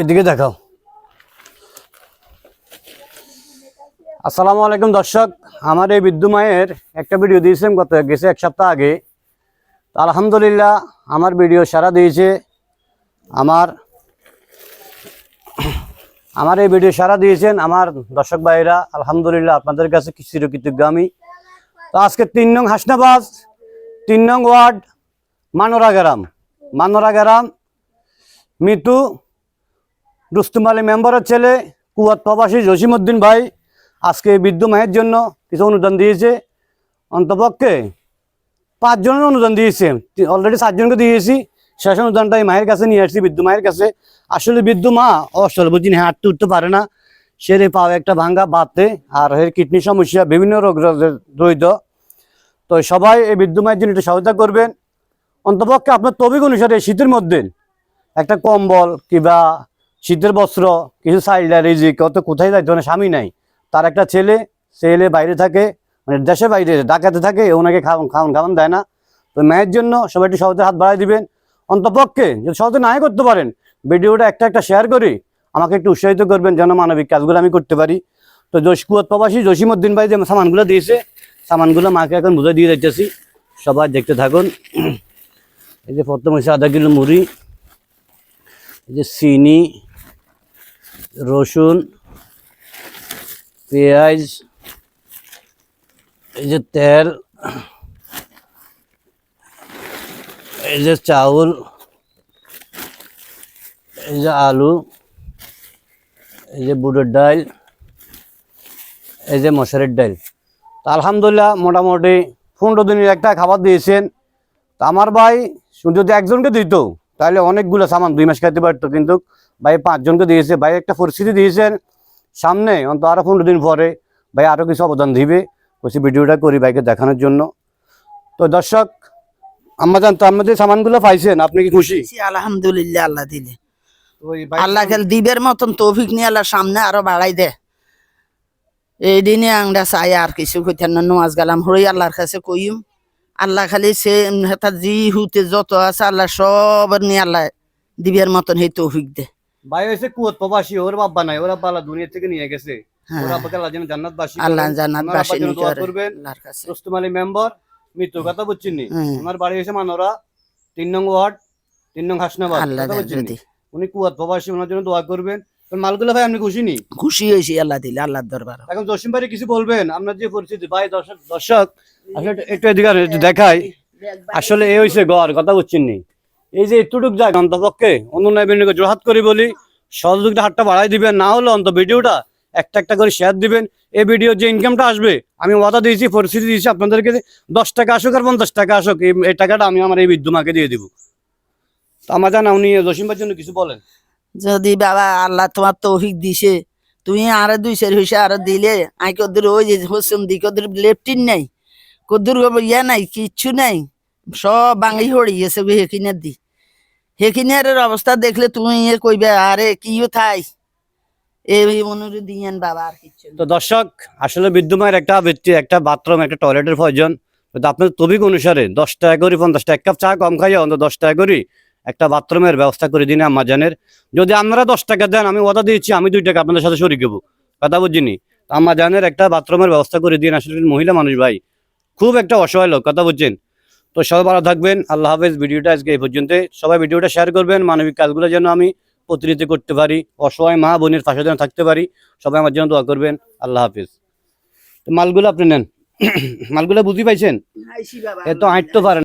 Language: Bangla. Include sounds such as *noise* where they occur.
এদিকে দেখাও। আসসালামু আলাইকুম দর্শক, আমার এই বিদ্যু মায়ের একটা ভিডিও দিয়েছিলাম গত গেছে এক সপ্তাহ আগে। আলহামদুলিল্লাহ আমার ভিডিও সারা দিয়েছে। আমার আমার এই ভিডিও সারা দিয়েছেন আমার দর্শক ভাইরা আলহামদুলিল্লাহ আপনাদের কাছে চিরকৃতজ্ঞ আমি। তো আজকে তিন নং হাসনাবাজ, তিন নং ওয়ার্ড, মানোরা গ্রাম। মানোরা গ্রাম, মিতু রুস্তুম আলী মেম্বারের ছেলে কুয়াত প্রবাসী জসিমউদ্দিন ভাই। আজকে বিদ্যু মায়ের জন্য কিছু অনুদান দিয়েছে। অন্তপক্ষে পাঁচজনের অনুদান দিয়েছে। অলরেডি সাতজনকে দিয়েছি। শেষ অনুদানটা এই মায়ের কাছে নিয়ে আসছি বিদ্যু মায়ের কাছে। আসলে বিদ্যু মা অসল বুঝি না হাঁটতে উঠতে পারে না। সে রে পাও একটা ভাঙ্গা বাতে, আর এর কিডনি সমস্যা, বিভিন্ন রোগ রইত তো সবাই এই বিদ্যু মায়ের জন্য একটু সহায়তা করবেন। অন্তপক্ষে আপনার তবিক অনুসারে শীতের মধ্যে একটা কম্বল কিংবা শীতের বস্ত্র, কিছু সাইডা রিজিক অত কোথায় যাইতে মানে স্বামী নাই। তার একটা ছেলে ছেলে বাইরে থাকে মানে দেশে বাইরে ডাকাতে থাকে ওনাকে খাওয়ান খাওয়ান খাওয়ান দেয় না। তো মায়ের জন্য সবাই একটু সহজে হাত বাড়াই দিবেন। অন্তপক্ষে যদি সহজে নাই করতে পারেন, ভিডিওটা একটা একটা শেয়ার করি আমাকে একটু উৎসাহিত করবেন যেন মানবিক কাজগুলো আমি করতে পারি। তো জশকুয়াত প্রবাসী জসিমউদ্দিন ভাই যে সামানগুলো দিয়েছে, সামানগুলো মাকে এখন বুঝে দিয়ে যাইতেছি। সবাই দেখতে থাকুন। এই যে প্রথম হয়েছে আধা কিলো মুড়ি, এই যে চিনি রসুন, পেঁয়াজ, এই যে তেল, এই যে চাউল, এই যে আলু, এই যে বুটের ডাল, এই যে মশারির ডাল। তো আলহামদুলিল্লাহ মোটামুটি পনেরো দিনের একটা খাবার দিয়েছেন। তো আমার ভাই যদি একজনকে দিত তাহলে অনেকগুলো সামান দুই মাস খাইতে পারতো কিন্তু ভাই পাঁচজনকে দিয়েছে। ভাই একটা পরিস্থিতি দিয়েছেন সামনে অন্ত আরও পনেরো দিন পরে ভাই আরও কিছু অবদান দিবে। বলছি ভিডিওটা করি ভাইকে দেখানোর জন্য। তো দর্শক আমরা জানতো আমাদের সামানগুলো পাইছেন আপনি কি খুশি? আলহামদুলিল্লাহ আল্লাহ দিলে। আল্লাহ খেল দিবের মতন তৌফিক নিয়ে আল্লাহ সামনে আরও বাড়াই দে। এই দিনে আমরা চাই আর কিছু কইতেন না নোয়াজ গেলাম হই আল্লাহর কাছে কইম। আল্লাহ খালি সে হেতা জি হুতে যত আছে আল্লাহ সব নিয়ে আল্লাহ দিবের মতন সেই তৌফিক দে। ভাই হয়েছে কুয়ত প্রবাসী ওর বাবা নাই ওরা বালা দুনিয়া থেকে নিয়ে গেছে। হ্যাঁ। আল্লাহ জান্নাত বাসী করবেন। আলী মেম্বার মৃত্যু কথা বুঝছেন। ওনার বাড়ি হয়েছে মানোরা তিন নং ওয়ার্ড তিন নং হাসনাবাদ উনি কুয়াত প্রবাসী ওনার জন্য দোয়া করবেন। তো মালগুলো ভাই আপনি খুশি নি? খুশি হয়েছি আল্লাহ দিলে আল্লাহর দরবার। এখন জসিম ভাই কিছু বলবেন? আপনার যে পরিস্থিতি ভাই দর্শক দর্শক আসলে একটু- এদিকে দেখাই। আসলে এই হয়েছে গড় কথা বুঝছেন নি? এই যে এতটুক জায়গা অন্তপক্ষে অন্য নয় জোহাত করি বলি সহযোগিতা হাতটা বাড়াই দিবেন না হলে অন্ত ভিডিওটা একটা একটা করে শেয়ার দিবেন। এই ভিডিও যে ইনকামটা আসবে আমি ওয়াদা দিয়েছি পরিস্থিতি দিয়েছি আপনাদেরকে দশ টাকা আসুক আর পঞ্চাশ টাকা আসুক এই টাকাটা আমি আমার এই বিদ্যুমাকে দিয়ে দিব। তো আমার জানা উনি জসিমবার জন্য কিছু বলেন। যদি বাবা আল্লাহ তোমার তৌফিক দিছে, তুমি আরও দুই চার হইসে আরও দিলে আই কদ্দুর ওই যে হোসেন দি, কদ্দুর লেফটিন নাই, কদ্দুর ইয়া নাই, কিচ্ছু নাই, সব বাঙালি হড়ি গেছে হেকিনের দি। হেকিনের অবস্থা দেখলে তুমি এ কইবে, আরে কিও থাই। তো দর্শক, আসলে একটা একটা বাথরুম, একটা টয়লেটের আপনার তবিক অনুসারে দশ টাকা করে এক কাপ চা কম খাইয়া অন্তত দশ টাকা করে একটা বাথরুমের ব্যবস্থা করে দিন আমাজানের যদি আপনারা দশ টাকা দেন আমি ওয়াদা দিয়েছি আমি দুই টাকা আপনাদের সাথে শরিক হব কথা বুঝিনি? আমাজানের একটা বাথরুমের ব্যবস্থা করে দিন আসলে মহিলা মানুষ ভাই। খুব একটা অসহায় লোক কথা বুঝছেন? তো সবাই ভালো থাকবেন আল্লাহ হাফেজ ভিডিওটা আজকে এই পর্যন্ত সবাই ভিডিওটা শেয়ার করবেন মানবিক কাজগুলো যেন আমি প্রতিনিধি করতে পারি অসহায় মা বোনের পাশে যেন থাকতে পারি। সবাই আমার জন্য দোয়া করবেন আল্লাহ হাফিজ। তো মালগুলো আপনি নেন। *coughs* মালগুলো বুঝি পাইছেন? এ তো হাঁটতে পারেন